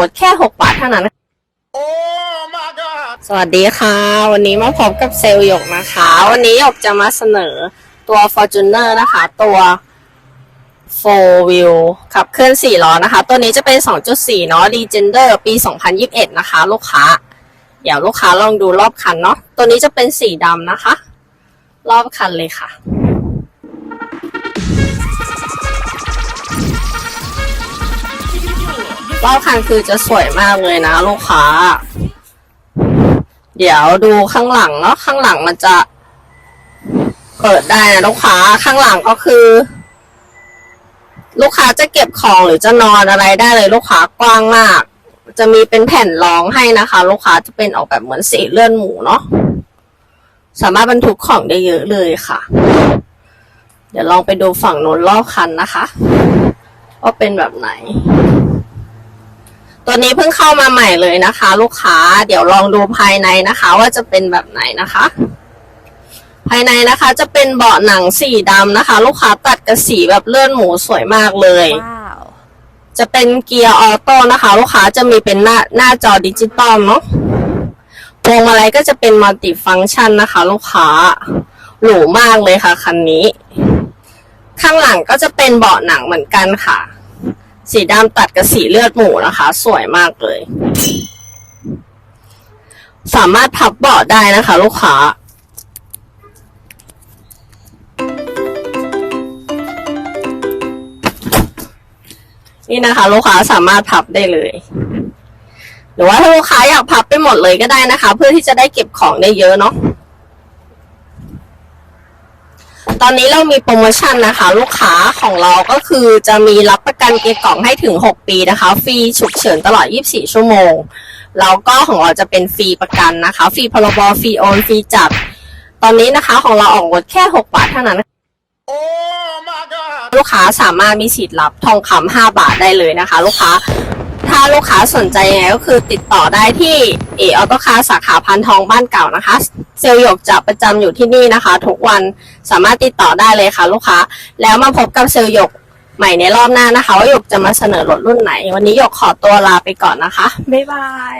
รถแค่6บาทเท่านั้น Oh my God. สวัสดีค่ะ วันนี้มาพบกับเซลล์หยกนะคะ วันนี้หยกจะมาเสนอตัว Fortuner นะคะ ตัว 4 wheel ขับเคลื่อน 4 ล้อนะคะ ตัวนี้จะเป็น 2.4 เนาะ Legender ปี 2021 นะคะ ลูกค้า เดี๋ยวลูกค้าลองดูรอบคันเนาะ ตัวนี้จะเป็นสีดำนะคะ รอบคันเลยค่ะ รอบคันคือจะสวยมากเลยนะลูกค้า เดี๋ยวดูข้างหลังเนาะข้างหลังมันจะเปิดได้นะลูกค้าข้างหลังก็คือ ลูกค้าจะเก็บของหรือจะนอนอะไรได้เลยลูกค้ากว้างมาก จะมีเป็นแผ่นรองให้นะคะ ลูกค้าจะเป็นออกแบบเหมือนสีเลื่อนหมูเนาะสามารถบรรทุกของได้เยอะเลยค่ะ เดี๋ยวลองไปดูฝั่งโน้นรอบคันนะคะว่าเป็นแบบไหน ตัวนี้เพิ่งเข้ามาใหม่เลยนะคะ ลูกค้า เดี๋ยวลองดูภายในนะคะ ว่าจะเป็นแบบไหนนะคะ ภายในนะคะจะเป็นเบาะหนังสีดำนะคะ ลูกค้าตัดกับสีแบบเลื่อนหมูสวยมากเลย Wow. จะเป็นเกียร์ออโต้นะคะ ลูกค้าจะมีเป็นหน้าหน้าจอดิจิตอลเนาะพวงมาลัยก็จะเป็นมัลติฟังก์ชันนะคะ ลูกค้าหรูมากเลยค่ะคันนี้ ข้างหลังก็จะเป็นเบาะหนังเหมือนกันค่ะ สีดำตัดกับสีเลือดหมูนะคะ สวยมากเลย สามารถพับเบาะได้นะคะ ลูกค้านี่นะคะ ลูกค้าสามารถพับได้เลย หรือว่าถ้าลูกค้าอยากพับไปหมดเลยก็ได้นะคะ เพื่อที่จะได้เก็บของได้เยอะเนาะ ตอนนี้เรามีโปรโมชั่นนะคะ ลูกค้าของเราก็คือจะมีรับประกันเกียร์กล่องให้ถึง 6 ปีนะคะ ฟรีฉุกเฉินตลอด 24 ชั่วโมง แล้วก็ของเราจะเป็นฟรีประกันนะคะ ฟรีพรบฟรีโอนฟรีจับ ตอนนี้นะคะของเราออกรถแค่ 6 บาทเท่านั้น Oh my God. ลูกค้าสามารถมีสิทธิ์รับทองคำ5บาทได้เลยนะคะ ลูกค้า ถ้าลูกค้าสนใจยังไงก็คือติดต่อได้ที่เอออโต้คาสาขาพันทองบ้านเก่านะคะ เซลล์หยกจะประจำอยู่ที่นี่นะคะ ทุกวันสามารถติดต่อได้เลยค่ะ ลูกค้า แล้วมาพบกับเซลล์หยกใหม่ในรอบหน้านะคะ ว่าหยกจะมาเสนอรถรุ่นไหน วันนี้หยกขอตัวลาไปก่อนนะคะ บ๊ายบาย